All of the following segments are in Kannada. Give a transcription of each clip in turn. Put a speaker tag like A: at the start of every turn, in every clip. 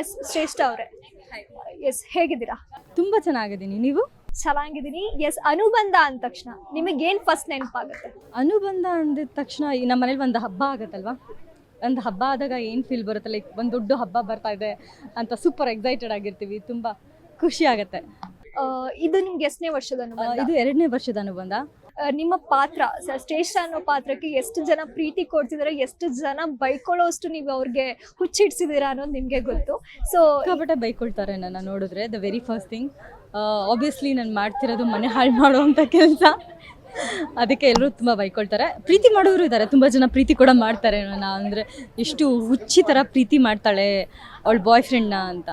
A: ಎಸ್ ಶ್ರೇಷ್ಠ ಅವರೇ. ಎಸ್ ಹೇಗಿದ್ದೀರಾ?
B: ತುಂಬಾ ಚೆನ್ನಾಗಿದ್ದೀನಿ. ನೀವು?
A: ಚೆನ್ನಾಗಿದ್ದೀನಿ. ಎಸ್ ಅನುಬಂಧ ಅಂದ ತಕ್ಷಣ ನಿಮಗೆ ಏನ್ ಫಸ್ಟ್ ನೆನಪಾಗುತ್ತೆ?
B: ಅನುಬಂಧ ಅಂದಿದ ತಕ್ಷಣ ಈ ನಮ್ಮ ಮನೇಲಿ ಒಂದು ಹಬ್ಬ ಆಗತ್ತಲ್ವಾ? ಒಂದು ಹಬ್ಬ ಆದಾಗ ಏನು ಫೀಲ್ ಬರುತ್ತೆ? ಲೈಕ್ ಒಂದು ದೊಡ್ಡ ಹಬ್ಬ ಬರ್ತಾ ಇದೆ ಅಂತ ಸೂಪರ್ ಎಕ್ಸೈಟೆಡ್ ಆಗಿರ್ತೀವಿ. ತುಂಬ ಖುಷಿ ಆಗುತ್ತೆ.
A: ಇದು ನಿಮ್ಗೆ ಎಷ್ಟನೇ ವರ್ಷದ ಅನುಬಂಧ?
B: ಇದು ಎರಡನೇ ವರ್ಷದ ಅನುಬಂಧ.
A: ನಿಮ್ಮ ಪಾತ್ರ ಶ್ರೇಷ್ಠ ಅನ್ನೋ ಪಾತ್ರಕ್ಕೆ ಎಷ್ಟು ಜನ ಪ್ರೀತಿ ಕೊಡ್ತಿದ್ದಾರೆ ಎಷ್ಟು ಜನ ಬೈಕೊಳ್ಳೋಷ್ಟು ನೀವು ಅವ್ರಿಗೆ ಹುಚ್ಚಿಡ್ಸಿದೀರಾ ಅನ್ನೋದು ನಿಮ್ಗೆ ಗೊತ್ತು. ಸೊ
B: ಕಬಟ ಬೈಕೊಳ್ತಾರೆ ನನ್ನ ನೋಡಿದ್ರೆ the very first thing obviously ನಾನು ಮಾಡ್ತಿರೋದು ಮನೆ ಹಾಳು ಮಾಡುವಂಥ ಕೆಲಸ. ಅದಕ್ಕೆ ಎಲ್ಲರೂ ತುಂಬ ಬೈಕೊಳ್ತಾರೆ. ಪ್ರೀತಿ ಮಾಡೋರು ಇದ್ದಾರೆ ತುಂಬ ಜನ ಪ್ರೀತಿ ಕೂಡ ಮಾಡ್ತಾರೆ. ನನ್ನ ಅಂದರೆ ಎಷ್ಟು ಹುಚ್ಚಿ ಥರ ಪ್ರೀತಿ ಮಾಡ್ತಾಳೆ ಅವಳ ಬಾಯ್ ಫ್ರೆಂಡ್ನ ಅಂತ.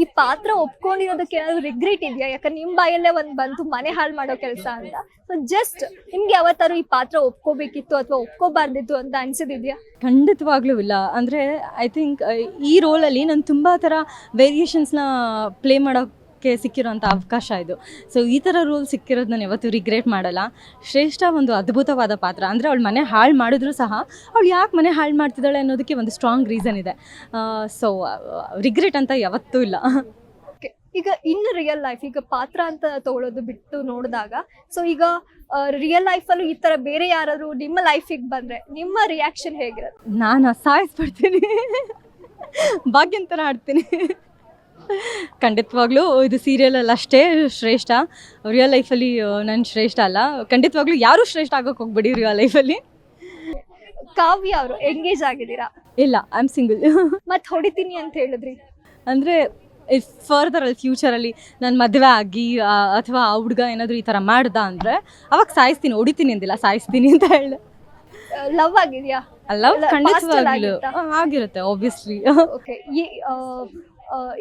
A: ಈ ಪಾತ್ರ ಒಪ್ಕೊಂಡಿರೋದಕ್ಕೆ ಏನಾದ್ರು ರಿಗ್ರೆಟ್ ಇದೆಯಾ? ಯಾಕಂದ್ರೆ ನಿಮ್ ಬಾಯಲ್ಲೇ ಒಂದ್ ಬಂತು ಮನೆ ಹಾಳು ಮಾಡೋ ಕೆಲಸ ಅಂತ. ಸೊ ಜಸ್ಟ್ ನಿಮ್ಗೆ ಯಾವತ್ತಾರು ಈ ಪಾತ್ರ ಒಪ್ಕೋಬೇಕಿತ್ತು ಅಥವಾ ಒಪ್ಕೋಬಾರ್ದಿತ್ತು ಅಂತ ಅನ್ಸಿದ್ಯಾ
B: ಖಂಡಿತವಾಗ್ಲೂ ಇಲ್ಲ. ಅಂದ್ರೆ ಐ ಥಿಂಕ್ ಈ ರೋಲಲ್ಲಿ ನಾನು ತುಂಬಾ ತರ ವೇರಿಯೇಷನ್ಸ್ನ ಪ್ಲೇ ಮಾಡೋಕ್ಕೆ ಸಿಕ್ಕಿರೋಂಥ ಅವಕಾಶ ಇದು. ಸೊ ಈ ಥರ ರೋಲ್ ಸಿಕ್ಕಿರೋದು ನಾನು ಯಾವತ್ತೂ ರಿಗ್ರೆಟ್ ಮಾಡಲ್ಲ. ಶ್ರೇಷ್ಠ ಒಂದು ಅದ್ಭುತವಾದ ಪಾತ್ರ. ಅಂದರೆ ಅವಳು ಮನೆ ಹಾಳು ಮಾಡಿದ್ರು ಸಹ ಅವಳು ಯಾಕೆ ಮನೆ ಹಾಳು ಮಾಡ್ತಿದ್ದಾಳೆ ಅನ್ನೋದಕ್ಕೆ ಒಂದು ಸ್ಟ್ರಾಂಗ್ ರೀಸನ್ ಇದೆ. ಸೊ ರಿಗ್ರೆಟ್ ಅಂತ ಯಾವತ್ತೂ ಇಲ್ಲ.
A: ಈಗ ಇನ್ ರಿಯಲ್ ಲೈಫ್ ಈಗ ಪಾತ್ರ ಅಂತ ತಗೊಳ್ಳೋದು ಬಿಟ್ಟು ನೋಡಿದಾಗ ಸೊ ಈಗ ರಿಯಲ್ ಲೈಫಲ್ಲೂ ಈ ಥರ ಬೇರೆ ಯಾರಾದರೂ ನಿಮ್ಮ ಲೈಫಿಗೆ ಬಂದರೆ ನಿಮ್ಮ ರಿಯಾಕ್ಷನ್ ಹೇಗಿರುತ್ತೆ?
B: ನಾನು ಸಾಯಿಸ್ಬಿಡ್ತೀನಿ ಭಾಗ್ಯಂತರ ಆಡ್ತೀನಿ ಖಂಡಿತವಾಗ್ಲೂ ಇದು ಸೀರಿಯಲಲ್ಲಿ ಅಷ್ಟೇ ಶ್ರೇಷ್ಠ. ರಿಯಲ್ ಲೈಫಲ್ಲಿ ನಾನು ಶ್ರೇಷ್ಠ ಅಲ್ಲ. ಖಂಡಿತವಾಗ್ಲೂ ಯಾರು ಶ್ರೇಷ್ಠ ಆಗೋಕೆ ಹೋಗ್ಬೇಡಿ ರಿಯಲ್ ಲೈಫಲ್ಲಿ
A: ಕಾವ್ಯ ಅವರು ಎಂಗೇಜ್ ಆಗಿದ್ದೀರಾ?
B: ಇಲ್ಲ ಐ ಆಮ್ ಸಿಂಗಲ್
A: ಮತ್ತೆ ಹೊಡಿತೀನಿ ಅಂತ ಹೇಳಿದ್ರಿ?
B: ಅಂದರೆ ಫರ್ದರ್ ಅಲ್ಲಿ ಫ್ಯೂಚರಲ್ಲಿ ನಾನು ಮದುವೆ ಆಗಿ ಅಥವಾ ಆ ಹುಡುಗ ಏನಾದರೂ ಈ ಥರ ಮಾಡ್ದ ಅಂದರೆ ಅವಾಗ ಸಾಯಿಸ್ತೀನಿ ಹೊಡಿತೀನಿ ಅಂದಿಲ್ಲ ಸಾಯಿಸ್ತೀನಿ ಅಂತ ಹೇಳಿ
A: ಲವ್ ಆಗಿದ್ಯಾ? ಲವ್
B: ಖಂಡಿತವಾಗ್ಲೂ ಆಗಿರುತ್ತೆ ಆಬ್ವಿಯಸ್ಲಿ
A: ಓಕೆ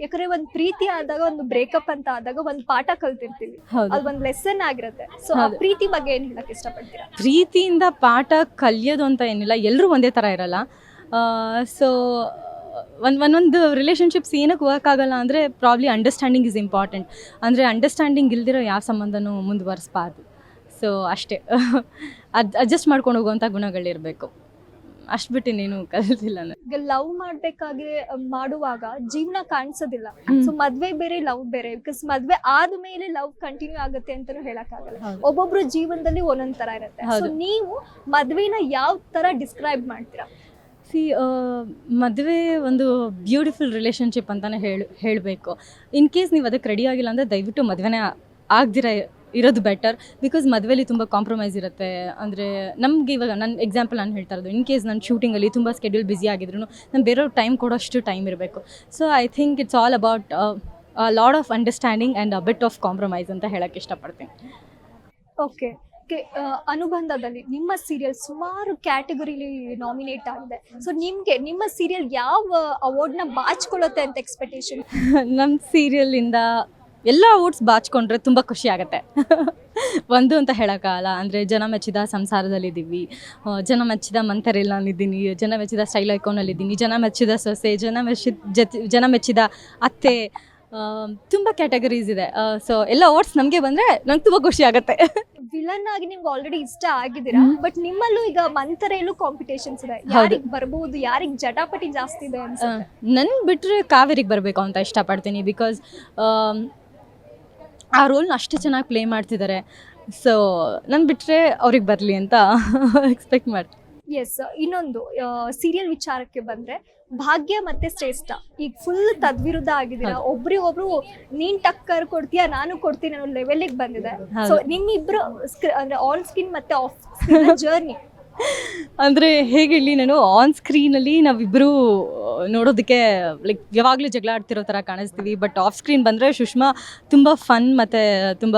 A: ಯಾಕಂದ್ರೆ ಒಂದ್ ಪ್ರೀತಿ ಆದಾಗ ಒಂದು ಬ್ರೇಕಪ್ ಅಂತ ಆದಾಗ ಒಂದ್ ಪಾಠ ಕಲ್ತಿರ್ತೀವಿ. ಅದು ಒಂದ್ ಲೆಸನ್ ಆಗಿರುತ್ತೆ. ಸೊ ಆ ಪ್ರೀತಿ ಬಗ್ಗೆ ಏನ್ ಹೇಳಕ್ ಇಷ್ಟಪಡ್ತೀರಾ?
B: ಪ್ರೀತಿಯಿಂದ ಪಾಠ ಕಲಿಯೋದು ಅಂತ ಏನಿಲ್ಲ ಎಲ್ಲರೂ ಒಂದೇ ತರ ಇರಲ್ಲ. ಸೊ ಒಂದು ಒಂದೊಂದು ರಿಲೇಷನ್ಶಿಪ್ಸ್ ಏನಕ್ಕೆ ವರ್ಕ್ ಆಗಲ್ಲ ಅಂದರೆ ಪ್ರಾಬ್ಲಿ ಅಂಡರ್ಸ್ಟ್ಯಾಂಡಿಂಗ್ ಇಸ್ ಇಂಪಾರ್ಟೆಂಟ್ ಅಂದರೆ ಅಂಡರ್ಸ್ಟ್ಯಾಂಡಿಂಗ್ ಇಲ್ದಿರೋ ಯಾವ ಸಂಬಂಧನೂ ಮುಂದುವರಿಸ್ಬಾರ್ದು. ಸೊ ಅಷ್ಟೇ. ಅದು ಅಡ್ಜಸ್ಟ್ ಮಾಡ್ಕೊಂಡು ಹೋಗುವಂಥ ಗುಣಗಳಿರಬೇಕು. ಅಷ್ಟು ಬಿಟ್ಟು ನೀನು ಕಲಿತಿಲ್ಲ ನಾನು.
A: ಈಗ ಲವ್ ಮಾಡ್ಬೇಕಾಗಿ ಮಾಡುವಾಗ ಜೀವನ ಕಾಣಿಸೋದಿಲ್ಲ. ಸೊ ಮದ್ವೆ ಬೇರೆ ಲವ್ ಬೇರೆ. ಬಿಕಾಸ್ ಮದ್ವೆ ಆದ್ಮೇಲೆ ಲವ್ ಕಂಟಿನ್ಯೂ ಆಗುತ್ತೆ ಅಂತಾನು ಹೇಳಕ್ ಆಗಲ್ಲ ಒಬ್ಬೊಬ್ರು ಜೀವನದಲ್ಲಿ ಒಂದೊಂದ್ ತರ ಇರುತ್ತೆ. ಸೊ ನೀವು ಮದ್ವೆನ ಯಾವ ತರ ಡಿಸ್ಕ್ರೈಬ್ ಮಾಡ್ತೀರಾ?
B: ಸಿ ಮದುವೆ ಒಂದು ಬ್ಯೂಟಿಫುಲ್ ರಿಲೇಷನ್ಶಿಪ್ ಅಂತಲೇ ಹೇಳಿ ಹೇಳಬೇಕು. ಇನ್ ಕೇಸ್ ನೀವು ಅದಕ್ಕೆ ರೆಡಿ ಆಗಿಲ್ಲ ಅಂದರೆ ದಯವಿಟ್ಟು ಮದುವೆನೇ ಆಗದಿರ ಇರೋದು ಬೆಟರ್ ಬಿಕಾಸ್ ಮದುವೆಲಿ ತುಂಬ ಕಾಂಪ್ರಮೈಸ್ ಇರುತ್ತೆ. ಅಂದರೆ ನಮಗೆ ಇವಾಗ ನನ್ನ ಎಕ್ಸಾಂಪಲ್ ನಾನು ಹೇಳ್ತಾ ಇರೋದು. ಇನ್ ಕೇಸ್ ನಾನು ಶೂಟಿಂಗಲ್ಲಿ ತುಂಬ ಸ್ಕೆಡ್ಯೂಲ್ ಬ್ಯುಸಿ ಆಗಿದ್ರು ನಾನು ಬೇರೆಯವ್ರ ಟೈಮ್ ಕೊಡೋಷ್ಟು ಟೈಮ್ ಇರಬೇಕು. So I think it's all about lot of understanding and a bit of compromise ಅಂತ ಹೇಳೋಕ್ಕೆ ಇಷ್ಟಪಡ್ತೀನಿ.
A: ಓಕೆ ಅನುಬಂಧದಲ್ಲಿ ನಿಮ್ಮ ಸೀರಿಯಲ್ ಸುಮಾರು ಕ್ಯಾಟಗರಿಲಿ ನಾಮಿನೇಟ್ ಆಗಿದೆ. ಸೊ ನಿಮಗೆ ನಿಮ್ಮ ಸೀರಿಯಲ್ ಯಾವ ಅವಾರ್ಡ್ನ ಬಾಚ್ಕೊಳ್ಳುತ್ತೆ ಅಂತ ಎಕ್ಸ್ಪೆಕ್ಟೇಷನ್
B: ನಮ್ಮ ಸೀರಿಯಲಿಂದ ಎಲ್ಲ ಓಟ್ಸ್ ಬಾಚ್ಕೊಂಡ್ರೆ ತುಂಬ ಖುಷಿ ಆಗುತ್ತೆ. ಒಂದು ಅಂತ ಹೇಳೋಕ್ಕಾಗಲ್ಲ ಅಂದರೆ ಜನ ಮೆಚ್ಚಿದ ಸಂಸಾರದಲ್ಲಿದ್ದೀವಿ ಜನ ಮೆಚ್ಚಿದ ಮಂತರಲ್ಲಿ ನಾನಿದ್ದೀನಿ ಜನ ಮೆಚ್ಚಿದ ಸ್ಟೈಲ್ ಐಕೋನಲ್ಲಿದ್ದೀನಿ ಜನ ಮೆಚ್ಚಿದ ಸೊಸೆ ಜನ ಮೆಚ್ಚಿದ ಜತಿ ಜನ ಮೆಚ್ಚಿದ ಅತ್ತೆ ತುಂಬ ಕ್ಯಾಟಗರೀಸ್ ಇದೆ. ಸೊ ಎಲ್ಲ ಓಟ್ಸ್ ನಮಗೆ ಬಂದರೆ ನಂಗೆ ತುಂಬ ಖುಷಿ ಆಗುತ್ತೆ.
A: ವಿಲನ್ ಆಗಿ ನಿಮ್ಗೆ ಆಲ್ರೆಡಿ ಇಷ್ಟ ಆಗಿದ್ದೀರಾ? ಬಟ್ ನಿಮ್ಮಲ್ಲೂ ಈಗ ಮಂತರೆಯಲ್ಲೂ ಕಾಂಪಿಟೇಷನ್ಸ್ ಇದೆ. ಯಾರಿಗೆ ಬರ್ಬೋದು ಯಾರಿಗ್ ಜಟಾಪಟಿ ಜಾಸ್ತಿ ಇದೆ
B: ನನ್ನ ಬಿಟ್ಟರೆ ಕಾವೇರಿಗೆ ಬರಬೇಕು ಅಂತ ಇಷ್ಟಪಡ್ತೀನಿ ಬಿಕಾಸ್ ಆ ರೋಲ್ನ ಅಷ್ಟು ಚೆನ್ನಾಗಿ ಪ್ಲೇ ಮಾಡ್ತಿದ್ದಾರೆ ಸೊ ನನ್ನ ಬಿಟ್ಟರೆ ಅವ್ರಿಗೆ ಬರಲಿ ಅಂತ ಎಕ್ಸ್ಪೆಕ್ಟ್ ಮಾಡ್ತೀನಿ
A: ಎಸ್ ಇನ್ನೊಂದು ಸೀರಿಯಲ್ ವಿಚಾರಕ್ಕೆ ಬಂದ್ರೆ ಭಾಗ್ಯ ಮತ್ತೆ ಶ್ರೇಷ್ಠ. ಈಗ ಫುಲ್ ತದ್ವಿರುದ್ಧ ಆಗಿದ್ದೀರಾ? ಒಬ್ರಿಗೊಬ್ರು ನೀನ್ ಟಕ್ಕರ್ ಕೊಡ್ತೀಯಾ? ನಾನು ಕೊಡ್ತೀನಿ ಅನ್ನೋ ಲೆವೆಲ್ಗೆ ಬಂದಿದೆ. ಸೊ ನಿಮ್ಮಿಬ್ರು ಅಂದ್ರೆ ಆನ್ ಸ್ಕಿನ್ ಮತ್ತೆ ಆಫ್ ಜರ್ನಿ
B: ಅಂದ್ರೆ ಹೇಗೆ ಹೇಳಿ ನಾನು ಆನ್ ಸ್ಕ್ರೀನಲ್ಲಿ ನಾವಿಬ್ಬರು ನೋಡೋದಕ್ಕೆ ಲೈಕ್ ಯಾವಾಗಲೂ ಜಗಳ ಆಡ್ತಿರೋ ಥರ ಕಾಣಿಸ್ತೀವಿ. ಬಟ್ ಆಫ್ ಸ್ಕ್ರೀನ್ ಬಂದರೆ ಸುಷ್ಮಾ ತುಂಬ ಫನ್ ಮತ್ತು ತುಂಬ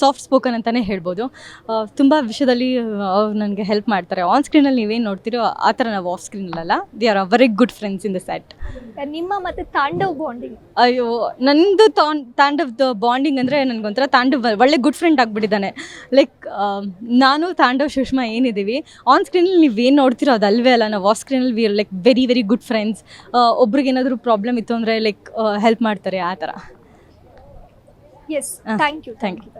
B: ಸಾಫ್ಟ್ ಸ್ಪೋಕನ್ ಅಂತಲೇ ಹೇಳ್ಬೋದು. ತುಂಬ ವಿಷಯದಲ್ಲಿ ಅವ್ರು ನನಗೆ ಹೆಲ್ಪ್ ಮಾಡ್ತಾರೆ. ಆನ್ ಸ್ಕ್ರೀನಲ್ಲಿ ನೀವೇನು ನೋಡ್ತೀರೋ ಆ ಥರ ನಾವು ಆಫ್ ಅಲ್ಲ they are a very good friends in the set
A: ನಿಮ್ಮ ಮತ್ತೆ ತಾಂಡವ್ ಬಾಂಡಿಂಗ್
B: ಅಯ್ಯೋ ನಂದು ತಾನ್ ತಾಂಡವ್ದ ಬಾಂಡಿಂಗ್ ಅಂದರೆ ನನಗೊಂಥರ ತಾಂಡವ್ ಒಳ್ಳೆ ಗುಡ್ ಫ್ರೆಂಡ್ ಆಗಿಬಿಟ್ಟಿದ್ದಾನೆ. ಲೈಕ್ ನಾನು ತಾಂಡವ್ ಸುಷ್ಮಾ ಏನಿದ್ದೀವಿ ಆನ್ ಸ್ಕ್ರೀನಲ್ಲಿ ನೀವು ಏನು ನೋಡ್ತೀರೋ ಅದಲ್ವೇ ಅಲ್ವೇ ಅಲ್ಲ ನಾವು off ಸ್ಕ್ರೀನಲ್ಲಿ we like very very good friends ಒಬ್ರಿಗೆ ಏನಾದರೂ ಪ್ರಾಬ್ಲಮ್ ಇತ್ತು ಅಂದರೆ ಲೈಕ್ ಹೆಲ್ಪ್ ಮಾಡ್ತಾರೆ ಆ ಥರ.
A: Yes thank you
B: thank you.